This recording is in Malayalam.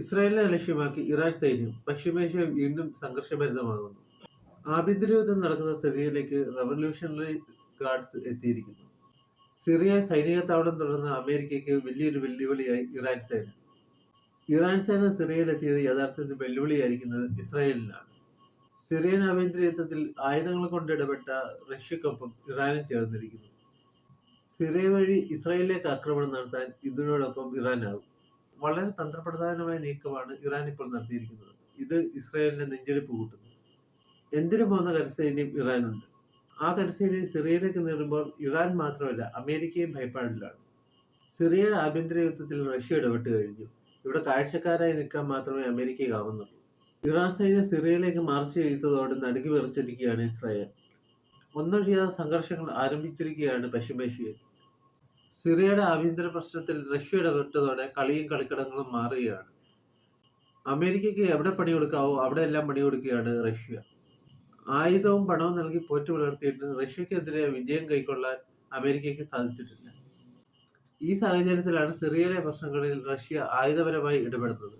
ഇസ്രായേലിനെ ലക്ഷ്യമാക്കി ഇറാൻ സൈന്യം പശ്ചിമേഷ്യ വീണ്ടും സംഘർഷഭരിതമാകുന്നു. ആഭ്യന്തര യുദ്ധം നടക്കുന്ന സിറിയയിലേക്ക് റവല്യൂഷണറി ഗാർഡ്സ് എത്തിയിരിക്കുന്നു. സിറിയ സൈനിക താവളം തുടർന്ന അമേരിക്കയ്ക്ക് വലിയൊരു വെല്ലുവിളിയായി ഇറാൻ സേന ഇറാൻ സേന സിറിയയിലെത്തിയത് യഥാർത്ഥത്തിൽ വെല്ലുവിളിയായിരിക്കുന്നത് ഇസ്രായേലിനാണ്. സിറിയൻ ആഭ്യന്തര യുദ്ധത്തിൽ ആയുധങ്ങൾ കൊണ്ട് ഇടപെട്ട റഷ്യക്കൊപ്പം ഇറാനും ചേർന്നിരിക്കുന്നു. സിറിയ വഴി ഇസ്രായേലിലേക്ക് ആക്രമണം നടത്താൻ ഇതിനോടൊപ്പം ഇറാനാകും. വളരെ തന്ത്രപ്രധാനമായ നീക്കമാണ് ഇറാൻ ഇപ്പോൾ നടത്തിയിരിക്കുന്നത്. ഇത് ഇസ്രായേലിന്റെ നെഞ്ചെടുപ്പ് കൂട്ടുന്നു. എന്തിനു പോകുന്ന കരസേനയും ഇറാനുണ്ട്. ആ കരസേനയെ സിറിയയിലേക്ക് നീറുമ്പോൾ ഇറാൻ മാത്രമല്ല അമേരിക്കയും ഭയപ്പാടിലാണ്. സിറിയയുടെ ആഭ്യന്തര യുദ്ധത്തിൽ റഷ്യ ഇടപെട്ട് കഴിഞ്ഞു. ഇവിടെ കാഴ്ചക്കാരായി നിൽക്കാൻ മാത്രമേ അമേരിക്കയ്ക്കാവുന്നുള്ളൂ ഇറാൻ സൈന്യം സിറിയയിലേക്ക് മാർച്ച് ചെയ്തതോടെ നടുക്കി വിറച്ചിരിക്കുകയാണ് ഇസ്രായേൽ. ഒന്നൊഴിയാതെ സംഘർഷങ്ങൾ ആരംഭിച്ചിരിക്കുകയാണ് പശ്ചിമേഷ്യയിൽ. സിറിയയുടെ ആഭ്യന്തര പ്രശ്നത്തിൽ റഷ്യ ഇടപെട്ടതോടെ കളിയും കളിക്കടങ്ങളും മാറുകയാണ്. അമേരിക്കയ്ക്ക് എവിടെ പണിയെടുക്കാവോ അവിടെ എല്ലാം പണിയെടുക്കുകയാണ് റഷ്യ. ആയുധവും പണവും നൽകി പോറ്റു പുലർത്തിയിട്ട് റഷ്യക്കെതിരെ വിജയം കൈക്കൊള്ളാൻ അമേരിക്കയ്ക്ക് സാധിച്ചിട്ടില്ല. ഈ സാഹചര്യത്തിലാണ് സിറിയയിലെ പ്രശ്നങ്ങളിൽ റഷ്യ ആയുധപരമായി ഇടപെടുന്നത്.